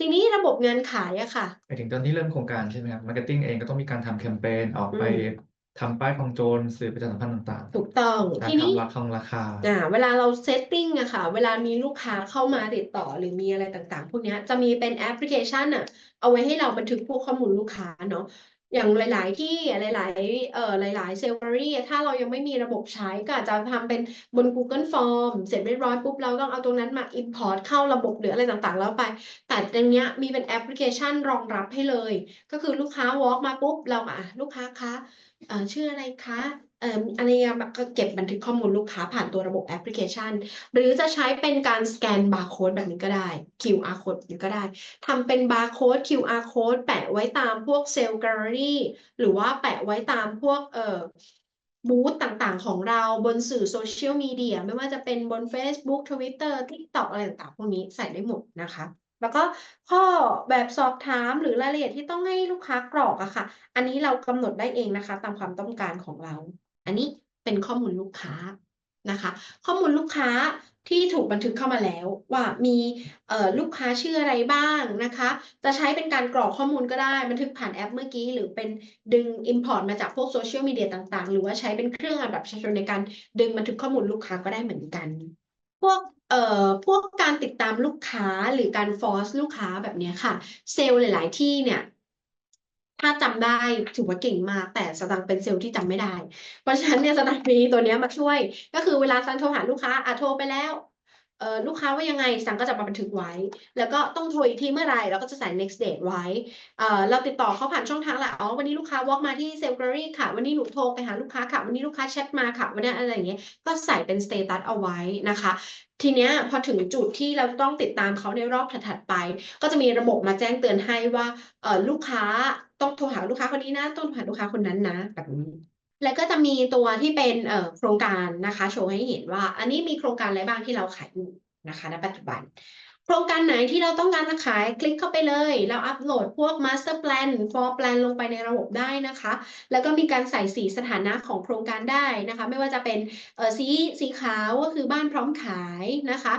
ทีนี้ระบบงานขายอะค่ะหมายถึงตอนที่เริ่มโครงการใช่ไหมครับ Marketing เองก็ต้องมีการทำแคมเปญออกอืไปมทำป้ายกองโจรสื่อประชาสัมพันธ์ต่างถูกต้องๆการทีนี้ ทำราคงราคา อ่าเวลาเราเซตติ้งอะค่ะ เวลามีลูกค้าเข้ามาติดต่อหรือมีอะไรต่างๆ พวกเนี้ยจะมีเป็นแอปพลิเคชันอะเอาไว้ให้เราบันทึกพวกข้อมูลลูกค้าเนาะ อย่างหลาย ๆ ที่หลาย ๆ เอ่อหลาย ๆ เซลล์รี่ถ้าเรายังไม่มีระบบใช้ก็อาจจะทำเป็นบน Google Form เสร็จเรียบร้อยปุ๊บเราต้องเอาตรงนั้นมา Import เข้าระบบหรืออะไรต่าง ๆ แล้วไป แต่ตรงเนี้ยมีเป็นแอปพลิเคชันรองรับให้เลย ก็คือลูกค้า walk มาปุ๊บเราอะลูกค้าคะชื่ออะไรคะ เอ่ออะไรเงี้ยก็เก็บบันทึกข้อมูลลูกค้าผ่านตัวระบบแอปพลิเคชัน หรือจะใช้เป็นการสแกนบาร์โค้ดแบบนี้ก็ได้ QR code แบบนี้ก็ได้ทำเป็นบาร์โค้ด QR code แปะไว้ตามพวกเซลล์แกลเลอรี่หรือว่าแปะไว้ตามพวกเอ่อบูธต่างๆ ของเราบนสื่อโซเชียลมีเดียไม่ว่าจะเป็นบน Facebook Twitter TikTok อะไรต่างๆ พวกนี้ใส่ได้หมดนะคะแล้วก็ข้อแบบสอบถามหรือรายละเอียดที่ต้องให้ลูกค้ากรอกอะค่ะ อันนี้เรากำหนดได้เองนะคะ ตามความต้องการของเรา อันนี้เป็นข้อมูลลูกค้านะคะ ข้อมูลลูกค้าที่ถูกบันทึกเข้ามาแล้วว่ามีเอ่อลูกค้าชื่ออะไรบ้างนะคะ จะใช้เป็นการกรอกข้อมูลก็ได้บันทึกผ่านแอปเมื่อกี้ หรือเป็นดึง Import มาจากพวกโซเชียลมีเดียต่างๆ หรือว่าใช้เป็นเครื่องอ่านบัตรประชาชนในการดึงบันทึกข้อมูลลูกค้าก็ได้เหมือนกัน พวกเอ่อพวกการติดตามลูกค้าหรือการฟอร์สลูกค้าแบบนี้ค่ะ เซลล์หลาย ๆ ที่เนี่ย ถ้าจำได้ถือว่าเก่งมาก แต่สตังเป็นเซลล์ที่จำไม่ได้ เพราะฉะนั้นเนี่ยสตังมีตัวเนี้ยมาช่วย ก็คือเวลาสตังโทรหาลูกค้าอะโทรไปแล้วเออลูกค้าว่ายังไงสตังก็จะมาบันทึกไว้ แล้วก็ต้องโทรอีกทีเมื่อไร่เราก็จะใส่ next date ไว้เออเราติดต่อเขาผ่านช่องทางหลักอ๋อวันนี้ลูกค้าวอล์กมาที่เซลล์กรีค่ะ วันนี้หนูโทรไปหาลูกค้าค่ะ วันนี้ลูกค้าแชทมาค่ะวันนี้อะไรอย่างเงี้ยก็ใส่เป็นสเตตัสเอาไว้นะคะ ทีเนี้ยพอถึงจุดที่เราต้องติดตามเขาในรอบถัดๆไป ก็จะมีระบบมาแจ้งเตือนให้ว่าเออลูกค้า ต้องโทรหาลูกค้าคนนี้นะ ต้องโทรหาลูกค้าคนนั้นนะแบบนี้แล้วก็จะมีตัวที่เป็นเอ่อโครงการนะคะ โชว์ให้เห็นว่า อันนี้มีโครงการอะไรบ้างที่เราขายอยู่นะคะณปัจจุบัน รงการไหนที่เราต้องการจะขายคลิกเข้าไปเลยแล้วอัปโหลดพวก master plan for plan ลงไปในระบบได้นะคะ แล้วก็มีการใส่สีสถานะของโครงการได้นะคะ ไม่ว่าจะเป็นสีสีขาวก็คือบ้านพร้อมขายนะคะ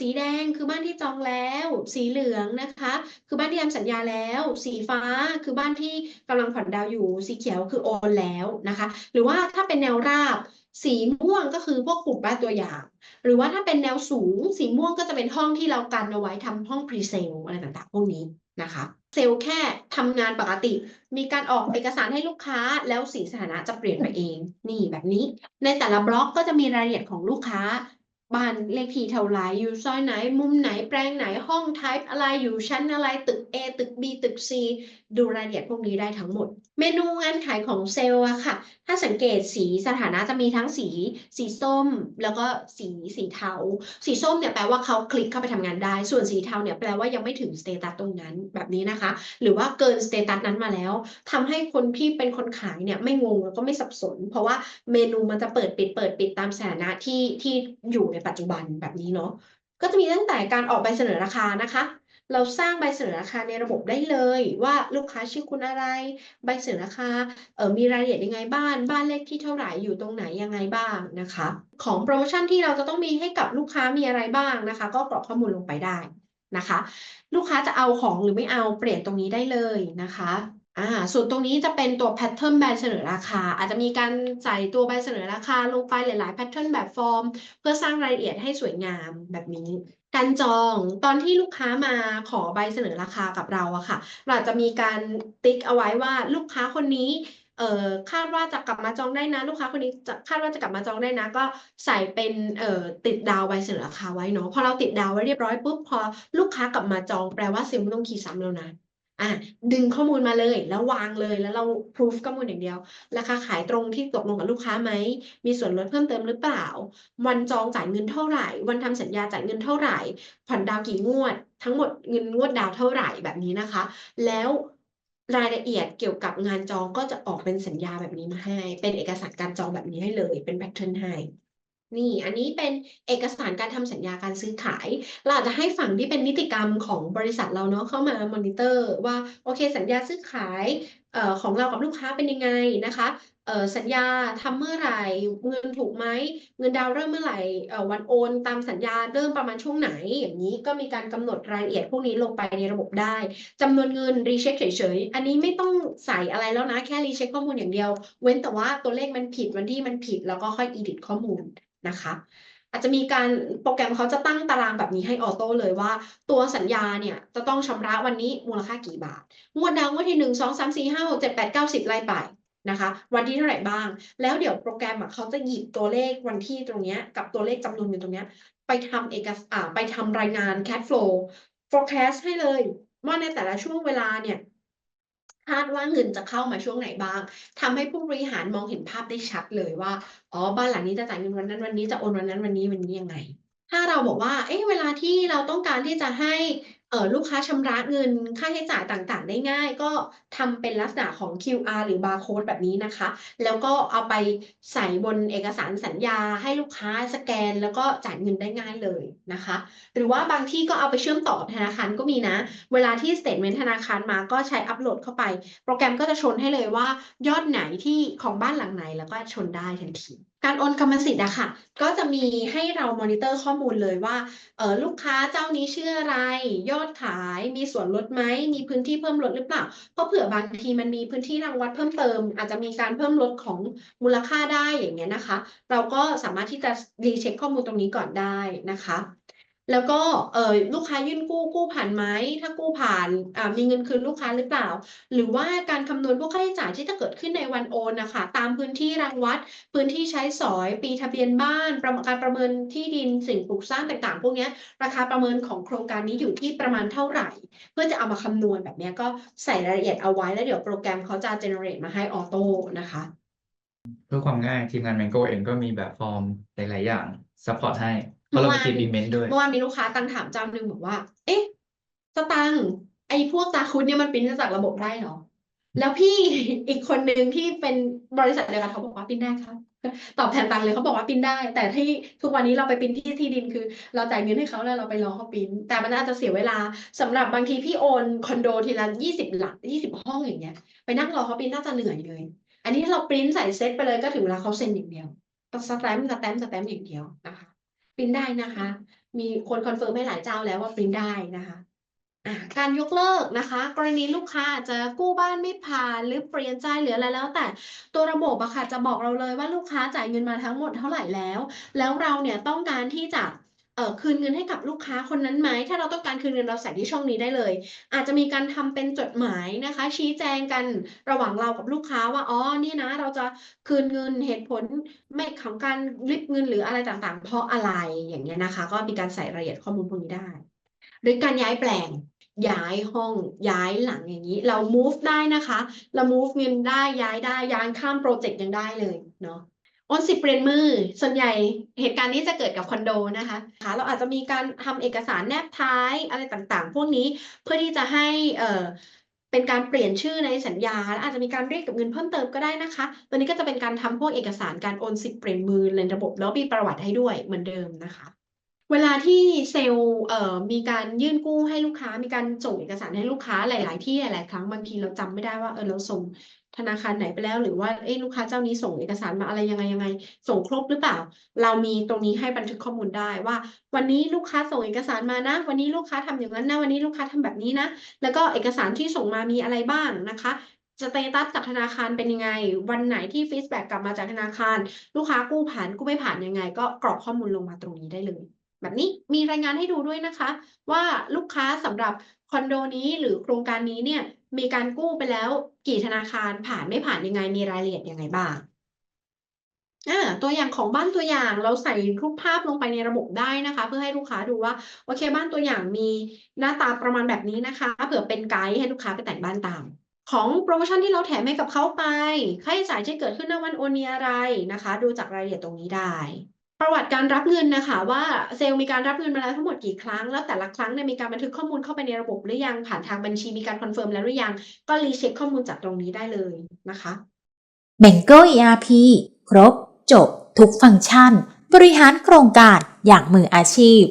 สีแดงคือบ้านที่จองแล้ว สีเหลืองนะคะ คือบ้านที่ทำสัญญาแล้ว สีฟ้าคือบ้านที่กำลังผ่อนดาวอยู่ สีเขียวคือโอนแล้วนะคะ หรือว่าถ้าเป็นแนวราบ สีม่วงก็คือพวกกลุ่มบ้านตัวอย่าง หรือว่าถ้าเป็นแนวสูง สีม่วงก็จะเป็นห้องที่เรากันเอาไว้ทำห้องพรีเซลอะไรต่างๆ พวกนี้นะคะ เซลล์แค่ทำงานปกติ มีการออกเอกสารให้ลูกค้า แล้วสีสถานะจะเปลี่ยนไปเอง นี่แบบนี้ ในแต่ละบล็อกก็จะมีรายละเอียดของลูกค้าบ้านเลขที่เท่าไหร่อยู่ซอยไหน มุมไหนแปลงไหนห้อง type อะไรอยู่ชั้นอะไรตึก A ตึก B ตึก C ดูรายละเอียดพวกนี้ได้ทั้งหมด เมนูงานขายของเซลล์อะค่ะ ถ้าสังเกตสีสถานะจะมีทั้งสี สีส้ม แล้วก็สีสีเทา สีส้มเนี่ยแปลว่าเขาคลิกเข้าไปทำงานได้ ส่วนสีเทาเนี่ยแปลว่ายังไม่ถึงสเตตัสตรงนั้นแบบนี้นะคะ หรือว่าเกินสเตตัสนั้นมาแล้วทำให้คนที่เป็นคนขายเนี่ยไม่งงแล้วก็ไม่สับสน เพราะว่าเมนูมันจะเปิดปิดเปิดปิดตามสถานะที่ที่อยู่ในปัจจุบันแบบนี้เนาะก็จะมีตั้งแต่การออกใบเสนอราคานะคะ เราสร้างใบเสนอราคาในระบบได้เลยว่าลูกค้าชื่อคุณอะไร ใบเสนอราคาเออมีรายละเอียดยังไงบ้านบ้านเลขที่เท่าไหร่อยู่ตรงไหนยังไงบ้างนะคะ ของโปรโมชั่นที่เราจะต้องมีให้กับลูกค้ามีอะไรบ้างนะคะ ก็กรอกข้อมูลลงไปได้นะคะ ลูกค้าจะเอาของหรือไม่เอาเปลี่ยนตรงนี้ได้เลยนะคะ อ่าส่วนตรงนี้จะเป็นตัวแพทเทิร์นใบเสนอราคา อาจจะมีการใส่ตัวใบเสนอราคาลงไปหลายๆแพทเทิร์นแบบฟอร์ม เพื่อสร้างรายละเอียดให้สวยงามแบบนี้ การจองตอนที่ลูกค้ามาขอใบเสนอราคากับเราอะค่ะ เราจจะมีการติ๊กเอาไว้ว่าลูกค้าคนนี้เอ่อคาดว่าจะกลับมาจองได้นะ ลูกค้าคนนี้จะคาดว่าจะกลับมาจองได้นะ ก็ใส่เป็นเอ่อติดดาวใบเสนอราคาไว้เนาะพอเราติดดาวไว้เรียบร้อยปุ๊บพอลูกค้ากลับมาจองแปลว่าเซลล์ไม่ต้องคีย์ซ้ำแล้วนะ อะดึงข้อมูลมาเลย แล้ววางเลยแล้วเราพรูฟข้อมูลอย่างเดียว ราคาขายตรงที่ตกลงกับลูกค้าไหม มีส่วนลดเพิ่มเติมหรือเปล่า วันจองจ่ายเงินเท่าไหร่ วันทำสัญญาจ่ายเงินเท่าไหร่ ผ่อนดาวกี่งวด ทั้งหมดเงินงวดดาวเท่าไหร่แบบนี้นะคะ แล้วรายละเอียดเกี่ยวกับงานจองก็จะออกเป็นสัญญาแบบนี้มาให้ เป็นเอกสารการจองแบบนี้ให้เลย เป็นแพทเทิร์นให้ นี่อันนี้เป็นเอกสารการทำสัญญาการซื้อขาย เราอาจจะให้ฝั่งที่เป็นนิติกรรมของบริษัทเราเนาะเข้ามามอนิเตอร์ ว่าโอเค สัญญาซื้อขายออของเรากับลูกค้าเป็นยังไงนะคะสัญญาทำเมื่อไหร่ เงินถูกไหมเงินดาวเริ่มเมื่อไหร่วันโอน ตามสัญญาเริ่มประมาณช่วงไหน อย่างนี้ก็มีการกำหนดรายละเอียดพวกนี้ลงไปในระบบได้จำนวนเงินรีเช็คเฉยๆ อันนี้ไม่ต้องใส่อะไรแล้วนะ แค่รีเช็คข้อมูลอย่างเดียว เว้นแต่ว่าตัวเลขมันผิดวันที่มันผิด แล้วก็ค่อย edit ข้อมูล นะคะ อาจจะมีการโปรแกรมเขาจะตั้งตารางแบบนี้ให้ออโต้เลยว่า ตัวสัญญาเนี่ยจะต้องชำระวันนี้มูลค่ากี่บาท งวดดาวงวดที่หนึ่งสองสามสี่ห้าหกเจ็ดแปดเก้าสิบไล่ไปนะคะ วันที่เท่าไหร่บ้าง แล้วเดี๋ยวโปรแกรมอะเขาจะหยิบตัวเลขวันที่ตรงเนี้ยกับตัวเลขจำนวนเงินตรงเนี้ยไปทำเอกสอ่าไปทำรายงาน cash flow forecast ให้เลย ว่าในแต่ละช่วงเวลาเนี่ยาดว่าเงินจะเข้ามาช่วงไหนบ้างทำให้ผู้บริหารมองเห็นภาพได้ชัดเลยว่าอ๋อบ้านหลังนี้จะจ่ายเงินวันนั้นวันนี้จะโอนวันนั้นวันนี้วันนี้ยังไง ถ้าเราบอกว่าเอ๊ะเวลาที่เราต้องการที่จะให้ ลูกค้าชำระเงินค่าใช้จ่ายต่างๆ ได้ง่าย ก็ทำเป็นลักษณะของ QR หรือ Barcode แบบนี้นะคะ แล้วก็เอาไปใส่บนเอกสารสัญญาให้ลูกค้าสแกน แล้วก็จ่ายเงินได้ง่ายเลยนะคะ หรือว่าบางที่ก็เอาไปเชื่อมต่อธนาคารก็มีนะ เวลาที่สเต t เมนต์ธนาคารมาก็ใช้อัปโหลดเข้าไป โปรแกรมก็จะชนให้เลยว่ายอดไหนที่ของบ้านหลังไหนแล้วก็ชนได้ทันที การโอนกรรมสิทธิ์อะค่ะ ก็จะมีให้เรามอนิเตอร์ข้อมูลเลยว่าเออลูกค้าเจ้านี้ชื่ออะไร ยอดขายมีส่วนลดไหมมีพื้นที่เพิ่มลดหรือเปล่า เพราะเผื่อบางทีมันมีพื้นที่รางวัดเพิ่มเติม อาจจะมีการเพิ่มลดของมูลค่าได้อย่างเงี้ยนะคะ เราก็สามารถที่จะรีเช็คข้อมูลตรงนี้ก่อนได้นะคะ แล้วก็เออลูกค้ายื่นกู้กู้ผ่านไหมถ้ากู้ผ่านอ่ามีเงินคืนลูกค้าหรือเปล่า หรือว่าการคำนวณพวกค่าใช้จ่ายที่จะเกิดขึ้นในวันโอนนะคะตามพื้นที่รางวัด พื้นที่ใช้สอย ปีทะเบียนบ้านประการประเมินที่ดินสิ่งปลูกสร้างต่างๆ พวกนี้ราคาประเมินของโครงการนี้อยู่ที่ประมาณเท่าไหร่ เพื่อจะเอามาคำนวณแบบเนี้ยก็ใส่รายละเอียดเอาไว้แล้วเดี๋ยวโปรแกรมเขาจะ generate มาให้ออโต้นะคะเพื่อความง่ายทีมงาน Mango เองก็มีแบบฟอร์มหลาย ๆ อย่างซัพพอร์ตให้ เพราะเรามีทีมเมื่อวานอีเมนต์ด้วย เมื่อวานมีลูกค้าตั้งถามเจ้าหนึ่งบอกว่า เอ๊ะสตังไอ้พวกตาคุดเนี่ยมันปริ้นจากระบบได้เหรอ แล้วพี่อีกคนหนึ่งที่เป็นบริษัทเดียวกันเขาบอกว่าปริ้นได้ครับ ตอบแทนตังเลยเขาบอกว่าปริ้นได้ แต่ที่ทุกวันนี้เราไปปริ้นที่ที่ดินคือ เราจ่ายเงินให้เขาแล้วเราไปรอเขาปริ้น แต่มันอาจจะเสียเวลาสำหรับบางทีพี่โอนคอนโดทีละยี่สิบหลักยี่สิบห้องอย่างเงี้ย ไปนั่งรอเขาปริ้นน่าจะเหนื่อยเลย อันนี้เราปริ้นใส่เซตไปเลยก็ถึงเวลาเขาเซ็นอย่างเดียวต้องสแตมป์สแตมป์สแตมป์อย่างเดียวนะคะ ปริ้นได้นะคะ มีคนคอนเฟิร์มให้หลายเจ้าแล้วว่าปริ้นได้นะคะการยกเลิกนะคะ กรณีลูกค้าจะกู้บ้านไม่ผ่านหรือเปลี่ยนใจหรืออะไรแล้ว แต่ตัวระบบอะค่ะจะบอกเราเลยว่าลูกค้าจ่ายเงินมาทั้งหมดเท่าไหร่แล้ว แล้วเราเนี่ยต้องการที่จะ คืนเงินให้กับลูกค้าคนนั้นไหม ถ้าเราต้องการคืนเงินเราใส่ที่ช่องนี้ได้เลย อาจจะมีการทำเป็นจดหมายนะคะ ชี้แจงกันระหว่างเรากับลูกค้าว่า อ๋อ นี่นะ เราจะคืนเงินเหตุผลไม่ของการริบเงินหรืออะไรต่างๆ เพราะอะไรอย่างเงี้ยนะคะ ก็มีการใส่รายละเอียดข้อมูลพวกนี้ได้ หรือการย้ายแปลงย้ายห้องย้ายหลังอย่างนี้ เรา move ได้นะคะ เรา move เงินได้ย้ายได้ย้ายข้ามโปรเจกต์ยังได้เลยเนาะ โอนสิทธิ์เปลี่ยนมือ ส่วนใหญ่เหตุการณ์นี้จะเกิดกับคอนโดนะคะค่ะเราอาจจะมีการทำเอกสารแนบท้ายอะไรต่างๆ พวกนี้เพื่อที่จะให้เอ่อเป็นการเปลี่ยนชื่อในสัญญาและอาจจะมีการเรียกเก็บเงินเพิ่มเติมก็ได้นะคะ ตัวนี้ก็จะเป็นการทำพวกเอกสารการโอนสิทธิ์เปลี่ยนมือในระบบ แล้วมีประวัติให้ด้วยเหมือนเดิมนะคะเวลาที่เซลล์เอ่อมีการยื่นกู้ให้ลูกค้า มีการส่งเอกสารให้ลูกค้าหลาย ๆ ที่หลาย ๆ ครั้งบางทีเราจำไม่ได้ว่าเออเราส่ง นาคารไหนไปแล้ว หรือว่าเอ้ลูกค้าเจ้านี้ส่งเอกสารมาอะไรยังไงยังไง ส่งครบหรือเปล่า เรามีตรงนี้ให้บันทึกข้อมูลได้ว่า วันนี้ลูกค้าส่งเอกสารมานะ วันนี้ลูกค้าทำอย่างนั้นนะ วันนี้ลูกค้าทำแบบนี้นะ แล้วก็เอกสารที่ส่งมามีอะไรบ้างนะคะสเตตัสจากธนาคารเป็นยังไง วันไหนที่ฟีดแบ็กกลับมาจากธนาคาร ลูกค้ากู้ผ่านกู้ไม่ผ่านยังไง ก็กรอกข้อมูลลงมาตรงนี้ได้เลย แบบนี้มีรายงานให้ดูด้วยนะคะ ว่าลูกค้าสำหรับคอนโดนี้หรือโครงการนี้เนี่ยมีการกู้ไปแล้วกี่ธนาคารผ่านไม่ผ่านยังไงมีรายละเอียดยังไงบ้างตัวอย่างของบ้านตัวอย่างเราใส่รูปภาพลงไปในระบบได้นะคะ เพื่อให้ลูกค้าดูว่าโอเค บ้านตัวอย่างมีหน้าตาประมาณแบบนี้นะคะเผื่อเป็นไกด์ให้ลูกค้าไปแต่งบ้านตาม ของโปรโมชั่นที่เราแถมให้กับเขาไปค่าใช้จ่ายที่เกิดขึ้นณวันโอนมีอะไรนะคะ ดูจากรายละเอียดตรงนี้ได้ ประวัติการรับเงินนะคะ ว่าเซลล์มีการรับเงินมาแล้วทั้งหมดกี่ครั้ง แล้วแต่ละครั้งเนี่ยมีการบันทึกข้อมูลเข้าไปในระบบหรือยังผ่านทางบัญชีมีการคอนเฟิร์มแล้วหรือยัง ก็รีเช็คข้อมูลจากตรงนี้ได้เลยนะคะ b a n g o ERP ครบ จบ ทุกฟังก์ชัน บริหารโครงการอย่างมืออาชีพ